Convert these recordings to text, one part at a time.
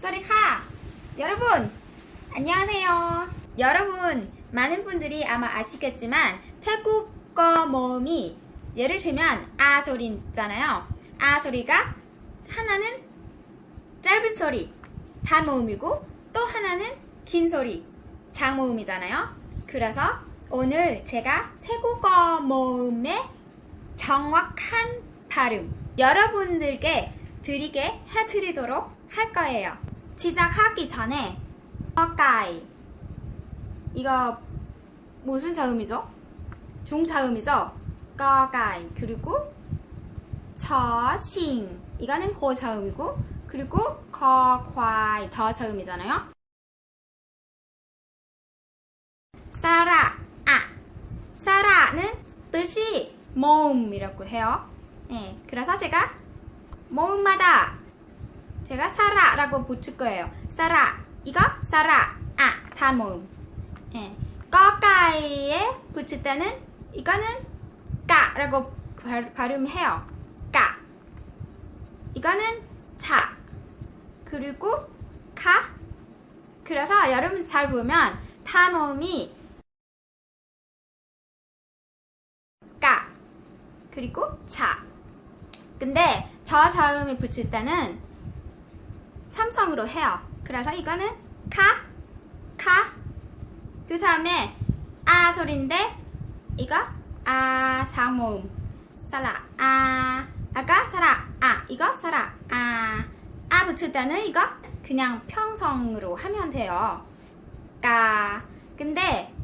쏘리카! 여러분! 안녕하세요. 여러분, 많은 분들이 아마 아시겠지만, 태국어 모음이 예를 들면, 아 소리 있잖아요. 아 소리가 하나는 짧은 소리, 단 모음이고, 또 하나는 긴 소리, 장 모음이잖아요. 그래서 오늘 제가 태국어 모음의 정확한 발음 여러분들께 드리게 해드리도록 할 거예요. 시작하기 전에 어까이 이거 무슨 자음이죠? 중자음이죠? 꺼가이 그리고 저싱 이거는 고자음이고 그리고 거과이 저자음이잖아요. 사라 아 사라는 뜻이 모음이라고 해요. 예, 그래서 제가 모음마다 제가 사라라고 붙일 거예요. 사라 이거 사라 아 단모음. 예, 꺼까이에 붙일 때는 이거는 까 라고 발, 발음해요. 까. 이거는 차. 그리고 카. 그래서 여러분 잘 보면 단모음이 까 그리고 차 근데 저 자음이 붙일 때는 삼성으로 해요. 그래서 이거는 카, 카. 그 다음에 아 소리인데 이거 아 장모음. 살아 아. 아까 살아 아. 이거 살아 아 아 붙일 때는 이거 그냥 평성으로 하면 돼요. 까 근데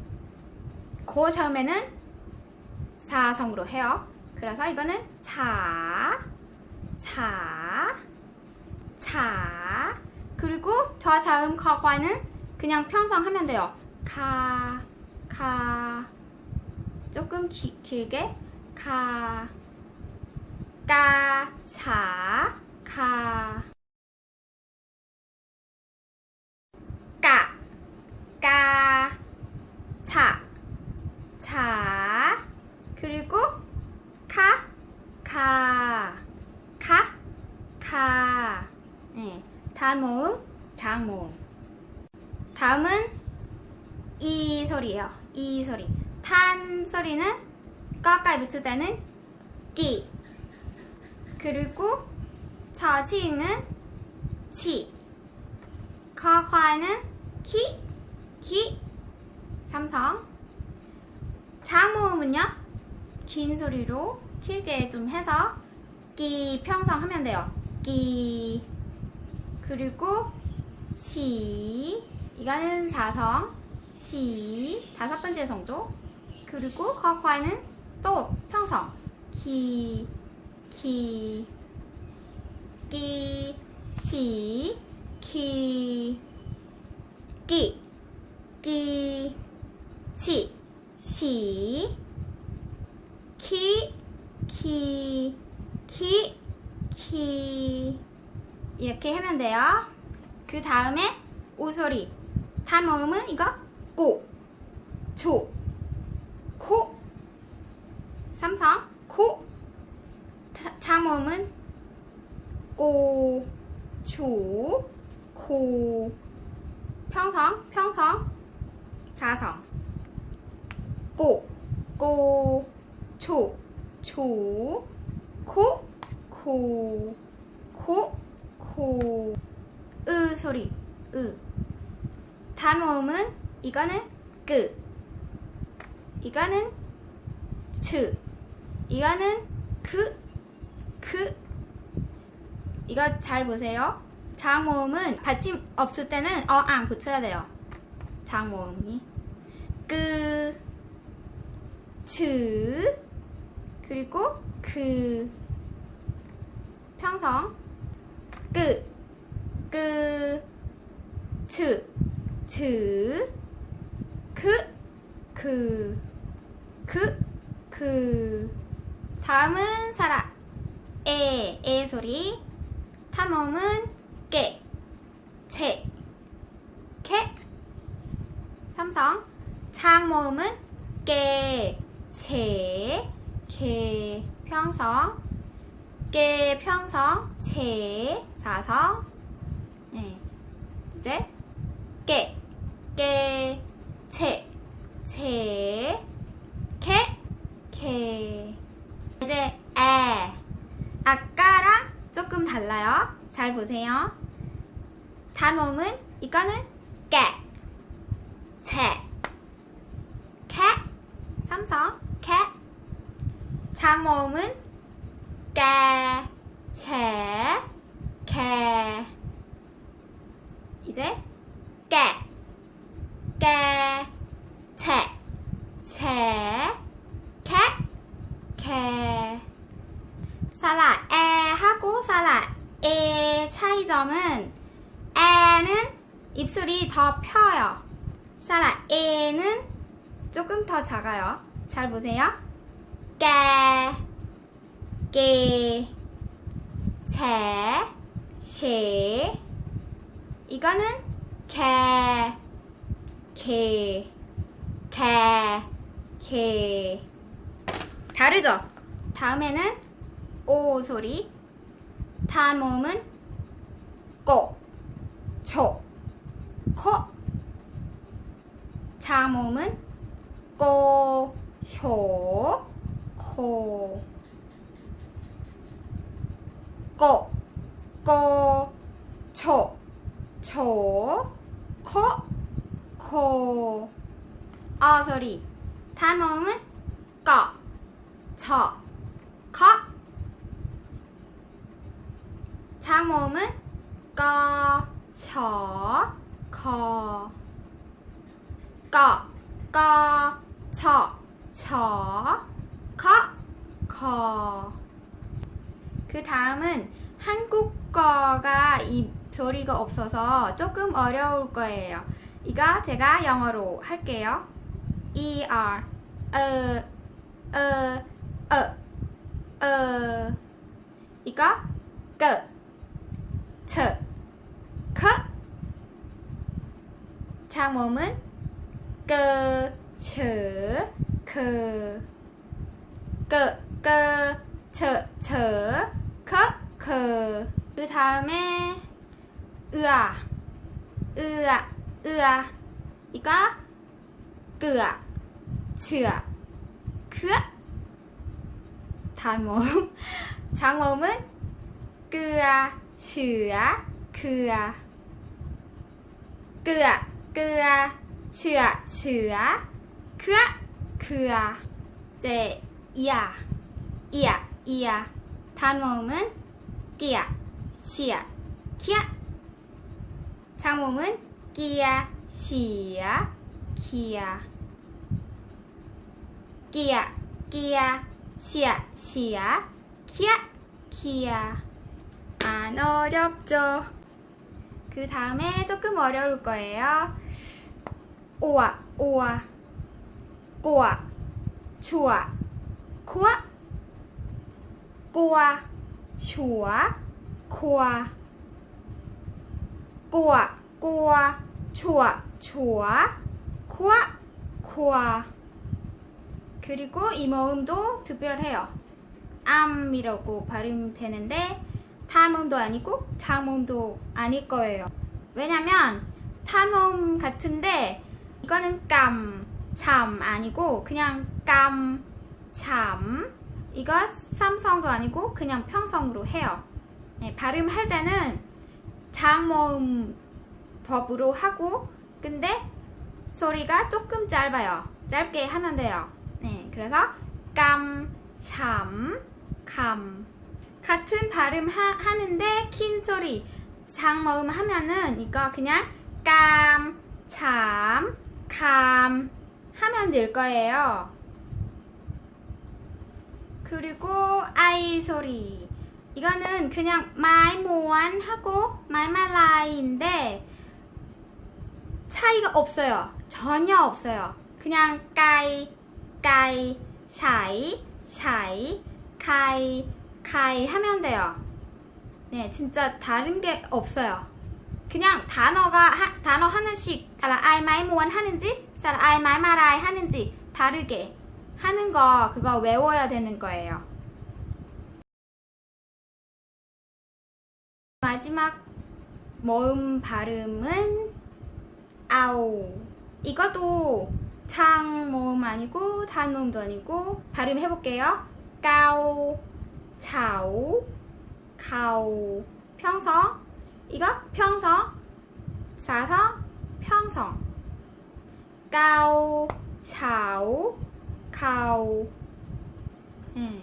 그 처음에는 사성으로 해요. 그래서 이거는 차, 차, 차. 그리고 저 자음 커과는 그냥 평성하면 돼요. 카, 카. 조금 기, 길게 카, 까, 차, 카. 까, 까, 차, 차. 그리고 카, 카, 카, 카. 네, 단 모음, 장 모음. 다음은 이 소리예요. 이 소리. 탄 소리는 가까이 붙일 때는 끼. 그리고 저칭은 치. 커화는 키, 키. 삼성. 장 모음은요? 긴 소리로 길게 좀 해서 끼 평성하면 돼요. 끼 그리고 시. 이거는 사성. 시. 다섯 번째 성조. 그리고 커과는 또 평성. 키, 키, 끼, 시, 키, 끼, 끼, 치, 시, 키, 키, 키, 키 이렇게 하면 돼요. 그 다음에 오소리. 단모음은 이거 꼬, 조, 코. 삼성. 코. 장모음은 꼬, 조, 코. 평성. 평성. 사성. 꼬, 꼬, 초, 초, 코, 코, 코, 코, 으 소리, 으. 단모음은 이거는 끄, 이거는 츠, 이거는 그, 그. 이거 잘 보세요. 장모음은 받침 없을 때는 어안 붙여야 돼요. 장모음이. 끄, 츠, 그리고 그 평성 끄, 끄, 츠, 츠, 그, 그, 그, 그. 다음은 사라. 에, 에 소리. 탐음은 깨, 채, 캐. 삼성. 장 모음은 깨, 채, 개, 평성. 깨, 평성, 채, 사성. 네. 이제 깨, 깨, 채, 채, 개, 개. 이제 에. 아까랑 조금 달라요. 잘 보세요. 단모음은 이거는 깨, 채, 개, 삼성, 개. 장모음은 깨, 채, 개. 이제 깨, 깨, 채, 채, 개, 개. 살라 에 하고 살라 에 차이점은 에는 입술이 더 펴요. 살라 에는 조금 더 작아요. 잘 보세요. 깨, 깨, 채, 시. 이거는 개, 개, 개, 개. 다르죠? 다음에는 오 소리. 단 모음은 꼬, 초, 코. 자 모음은 꼬, 쇼, 코. 꼬, 꼬, 초, 초, 코, 코. 어 소리. 단모음은 꺼, 쳐, 커. 장모음은 꺼, 쳐, 커. 꺼, 꺼, 쳐, 쳐, 커, 커. 그 다음은 한국어가 이 소리가 없어서 조금 어려울 거예요. 이거 제가 영어로 할게요. E R, 어, 어, 어, 어. 이거 끄, 츠, 크. 장모음은 끄, 츠, 크. 끄, 끄, 츠, 츠, 크, 크. 그 다음에 으아, 으아, 으아. 이거 끄아, 츠아, 크아. 단모음. 장모음은 끄아, 츠아, 크아. 끄아, 끄아, 츠아, 츠아, 크아, 크아. 이제 이야, 이야, 이야. 단모음은 끼야, 시야, 키야. 장모음은 끼야, 시야, 키야. 끼야, 끼야, 시야, 시야, 키야, 키야. 안 어렵죠? 그 다음에 조금 어려울 거예요. 오아, 오아, 꼬아, 좋아, 코아, 꼬아, 좋아, 코아, 꼬아, 꼬아, 좋아, 좋아, 코아, 코아. 그리고 이 모음도 특별해요. 암이라고 발음되는데 탄음도 아니고 장음도 아닐 거예요. 왜냐면 탄음 같은데 이거는 깜, 참 아니고 그냥 깜, 참. 이거 삼성도 아니고 그냥 평성으로 해요. 네, 발음할 때는 장모음 법으로 하고 근데 소리가 조금 짧아요. 짧게 하면 돼요. 네, 그래서 깜, 참, 감. 같은 발음 하, 하는데 긴 소리 장모음 하면은 이거 그냥 깜, 참, 감 하면 될 거예요. 그리고 아이 소리. 이거는 그냥 마이 모안 하고 마이 말라이인데 차이가 없어요. 전혀 없어요. 그냥 까이, 까이, 샤이, 샤이, 카이, 카이 하면 돼요. 네, 진짜 다른 게 없어요. 그냥 단어가 하, 단어 하나씩 사라 아이 마이 모안 하는지 사라 아이 마이 마라이 하는지 다르게 하는 거 그거 외워야 되는 거예요. 마지막 모음 발음은 아오. 이것도 창 모음 아니고 단 모음도 아니고 발음 해볼게요. 까오, 차오, 가오. 평성. 이거 평성. 사서 평성. 까오, 차오, 가오. 예.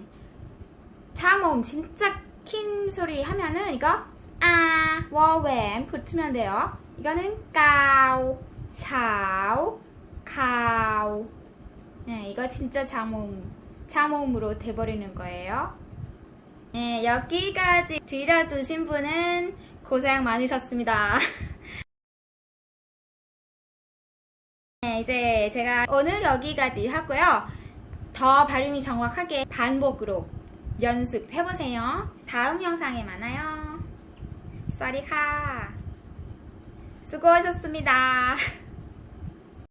자모음 진짜 긴 소리 하면은 이거 아, 워웬 붙으면 돼요. 이거는 까오, 차오, 가오. 네, 이거 진짜 자모음, 자모음으로 돼버리는 거예요. 네, 여기까지 들려주신 분은 고생 많으셨습니다. 네, 이제 제가 오늘 여기까지 하고요. 더 발음이 정확하게 반복으로 연습해보세요. 다음 영상에 만나요. 쏘리카. 수고하셨습니다.